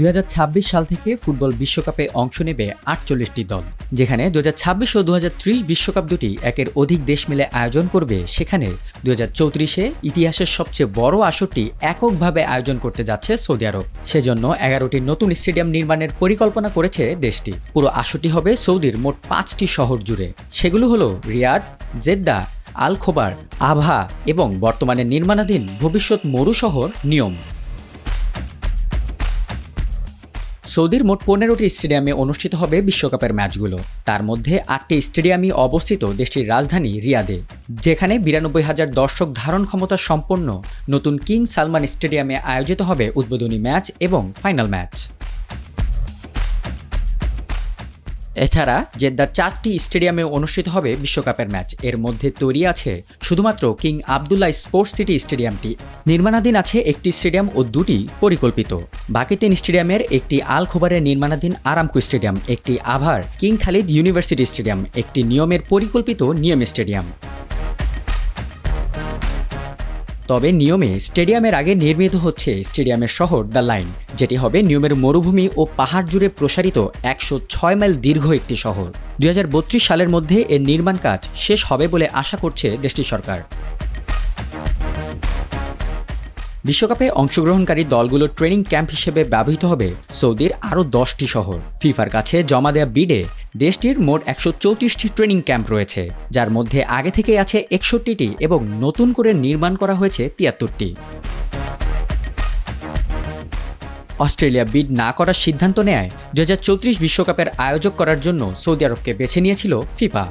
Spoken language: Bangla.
দু হাজার ছাব্বিশ সাল থেকে ফুটবল বিশ্বকাপে অংশ নেবে আটচল্লিশটি দল, যেখানে দু হাজার ছাব্বিশ ও দু বিশ্বকাপ দুটি একের অধিক দেশ মিলে আয়োজন করবে। সেখানে দু চৌত্রিশে ইতিহাসের সবচেয়ে বড় আসরটি এককভাবে আয়োজন করতে যাচ্ছে সৌদি আরব। সেজন্য এগারোটি নতুন স্টেডিয়াম নির্মাণের পরিকল্পনা করেছে দেশটি। পুরো আসরটি হবে সৌদির মোট পাঁচটি শহর জুড়ে। সেগুলো হলো রিয়াদ, জেদ্দা, আল খোবার আভা এবং বর্তমানে নির্মাণাধীন ভবিষ্যৎ মরু শহর নিয়ম। সৌদির মোট পনেরোটি স্টেডিয়ামে অনুষ্ঠিত হবে বিশ্বকাপের ম্যাচগুলো। তার মধ্যে আটটি স্টেডিয়ামই অবস্থিত দেশটির রাজধানী রিয়াদে, যেখানে বিরানব্বই হাজার দর্শক ধারণ ক্ষমতা সম্পন্ন নতুন কিং সালমান স্টেডিয়ামে আয়োজিত হবে উদ্বোধনী ম্যাচ এবং ফাইনাল ম্যাচ। এছাড়া জেদ্দার চারটি স্টেডিয়ামে অনুষ্ঠিত হবে বিশ্বকাপের ম্যাচ। এর মধ্যে তৈরি আছে শুধুমাত্র কিং আবদুল্লাহ স্পোর্টস সিটি স্টেডিয়ামটি। নির্মাণাধীন আছে একটি স্টেডিয়াম ও দুটি পরিকল্পিত। বাকি তিন স্টেডিয়ামের একটি আল খোবারের নির্মাণাধীন আরামকু স্টেডিয়াম, একটি আভার কিং খালিদ ইউনিভার্সিটি স্টেডিয়াম, একটি নিয়মের পরিকল্পিত নিয়ম স্টেডিয়াম। তবে নিয়মে স্টেডিয়ামের আগে নির্মিত হচ্ছে স্টেডিয়ামের শহর দ্য লাইন, যেটি হবে নিয়মের মরুভূমি ও পাহাড় জুড়ে প্রসারিত একশো ছয় মাইল দীর্ঘ একটি শহর। দুই হাজার বত্রিশ সালের মধ্যে এর নির্মাণ কাজ শেষ হবে বলে আশা করছে দেশটির সরকার। বিশ্বকাপে অংশগ্রহণকারী দলগুলোর ট্রেনিং ক্যাম্প হিসেবে ব্যবহৃত হবে সৌদির আরও দশটি শহর। ফিফার কাছে জমা দেয়া বিডে দেশটির মোট একশো চৌত্রিশটি ট্রেনিং ক্যাম্প রয়েছে, যার মধ্যে আগে থেকেই আছে একষট্টিটি এবং নতুন করে নির্মাণ করা হয়েছে তিয়াত্তরটি। অস্ট্রেলিয়া বিড না করার সিদ্ধান্ত নেয় দু বিশ্বকাপের আয়োজক করার জন্য সৌদি আরবকে বেছে নিয়েছিল ফিফা।